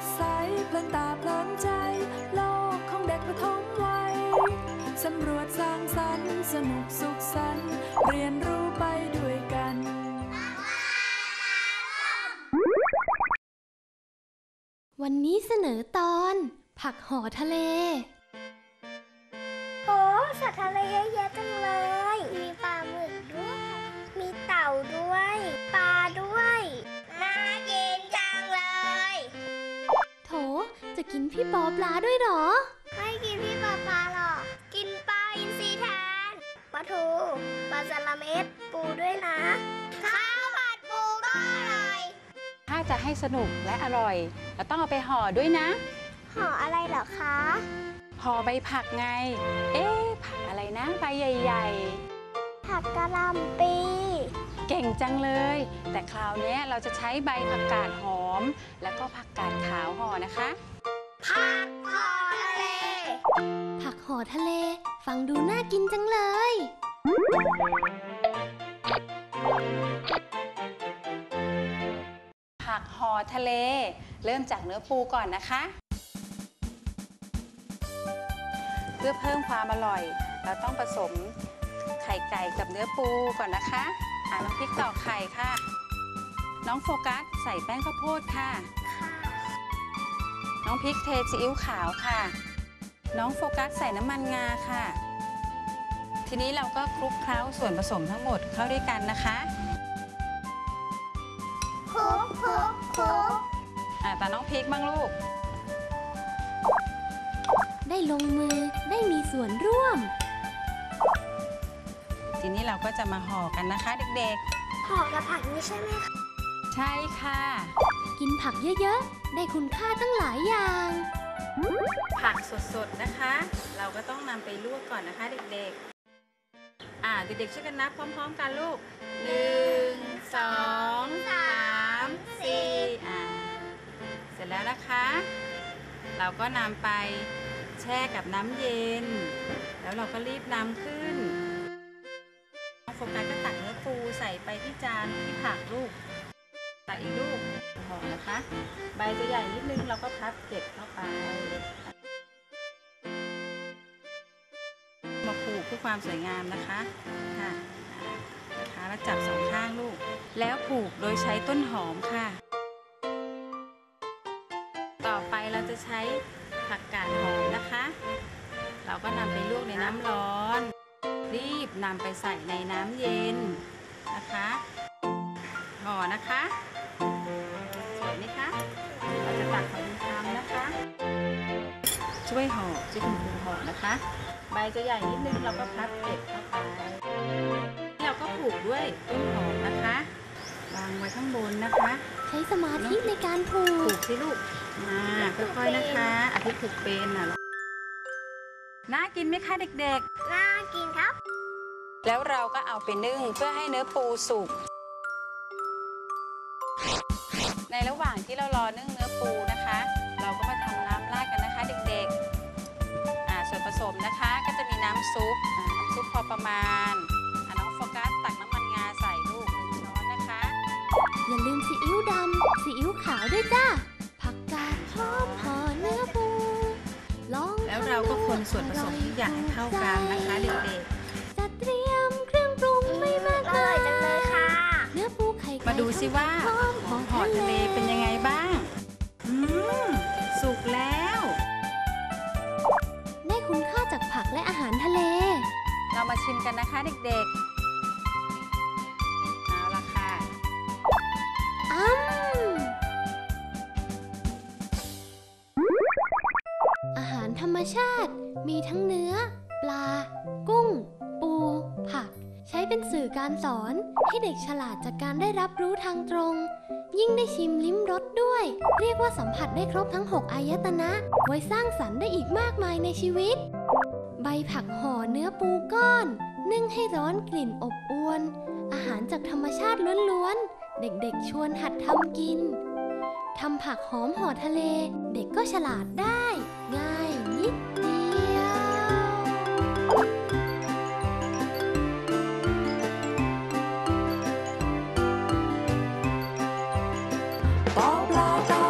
ดใสเพลินตาเพลินใจ โลกของเด็กปฐมวัยสำรวจสร้างสรรค์สนุกสุขสันต์เรียนรู้ไปด้วยกันวันนี้เสนอตอน ผักห่อทะเล โอ้สัตว์ทะเลเยอะแยะจังเลย มีปลาหมึกด้วย มีเต่าด้วย ปลา กินพี่ปอปลาด้วยเหรอ ไม่กินพี่ปลาปลาหรอก กินปลาอินทรีแทนปลาทูปลาจาระเม็ดปูด้วยนะ ข้าวผัดปูก็อร่อย ถ้าจะให้สนุกและอร่อย เราต้องเอาไปห่อด้วยนะ ห่ออะไรเหรอคะ ห่อใบผักไง เอ๊ะ ผักอะไรนะ ใบใหญ่ผักกะหล่ำปีๆเก่งจังเลย แต่คราวเนี้ยเราจะใช้ใบผักกาดหอม แล้วก็ผักกาดขาวห่อนะคะ ผักห่อทะเล ผักห่อทะเล ฟังดูน่ากินจังเลย ผักห่อทะเล เริ่มจากเนื้อปูก่อนนะคะ เพื่อเพิ่มความอร่อย เราต้องผสมไข่ไก่กับเนื้อปูก่อนนะคะอ่าน้องพริกตอกไข่ค่ะ น้องโฟกัสใส่แป้งข้าวโพดค่ะ น้องพริกเทซีอิ๊วขาวค่ะ น้องโฟกัสใส่น้ำมันงาค่ะ ทีนี้เราก็คลุกเคล้าส่วนผสมทั้งหมดเข้าด้วยกันนะคะคุกคุกคุกอ่าตาน้องพริกบ้างลูก ได้ลงมือได้มีส่วนร่วม ทีนี้เราก็จะมาห่อกันนะคะเด็กห่อกับผักนี้ใช่ไหมคะๆ ใช่ค่ะ กินผักเยอะๆ ได้คุณค่าตั้งหลายอย่าง ผักสดๆนะคะ เราก็ต้องนำไปลวกก่อนนะคะเด็กๆ อ่าเด็กๆช่วยกันนับพร้อมๆกันลูกหนึ่งสองสามสี่อ่าเสร็จแล้วนะคะ เราก็นำไปแช่กับน้ำเย็น แล้วเราก็รีบนำขึ้นน้องโฟกัสก็ตักเนื้อปูใส่ไปที่จานที่ผักลูก ตักอีกลูกห่อนะคะ ใบจะใหญ่นิดนึงเราก็พับเก็บเข้าไปมาผูกเพื่อความสวยงามนะคะค่ะนะคะแล้วจับสองข้างลูก แล้วผูกโดยใช้ต้นหอมค่ะ ต่อไปเราจะใช้ผักกาดหอมนะคะ เราก็นำไปลวกในน้ำร้อน รีบนำไปใส่ในน้ำเย็นนะคะห่อนะคะ เราจะตักของชามนะคะ ช่วยห่อช่วยคุณครูห่อนะคะ ใบจะใหญ่นิดนึงเราก็พับเก็บเข้าไปเราก็ผูกด้วยต้นหอมนะคะวางไว้ข้างบนนะคะ ใช้สมาธิในการผูผูกกสิลูกมาค่อยๆนะคะ อาทิตย์ผูกเป็นน่ะน่ากินไหมคะเด็กน่ากินครับๆแล้วเราก็เอาไปนึ่งเพื่อให้เนื้อปูสุก ในระหว่างที่เรารอนึ่ง ปพอประมาณอ่าน้องโฟกัสตักน้ำมันงาใส่ลูกหนึ่งช้อนนะคะ อย่าลืมซีอิ๊วดำซีอิ๊วขาวด้วยจ้าผักกาดหอมห่อเนื้อปูลองแล้วเราก็คนส่วนผสมทุกอย่างให้เข้ากันนะคะเด็กจะเตรียมเครื่องปรุงไม่มากอร่อยจังเลยค่ะ เนื้อปูไข่ๆไก่มาดูสิว่าหอมหอมห่อทะเลเป็นยังไงบ้าง อืมสุกแล้ว ชิมกันนะคะเด็กๆ เอาละค่ะอ้ำอาหารธรรมชาติมีทั้งเนื้อ ปลา กุ้ง ปู ผัก ใช้เป็นสื่อการสอน ให้เด็กฉลาดจากการได้รับรู้ทางตรง ยิ่งได้ชิมลิ้มรสด้วย เรียกว่าสัมผัสได้ครบทั้ง 6 อายตนะ ไว้สร้างสรรค์ได้อีกมากมายในชีวิต ใบผักห่อเนื้อปูก้อน นึ่งให้ร้อนกลิ่นอบอวน อาหารจากธรรมชาติล้วนๆ เด็กๆ ชวนหัดทำกิน ทำผักหอมห่อทะเล เด็กก็ฉลาดได้ ง่ายนิดเดียวปอปลาตอป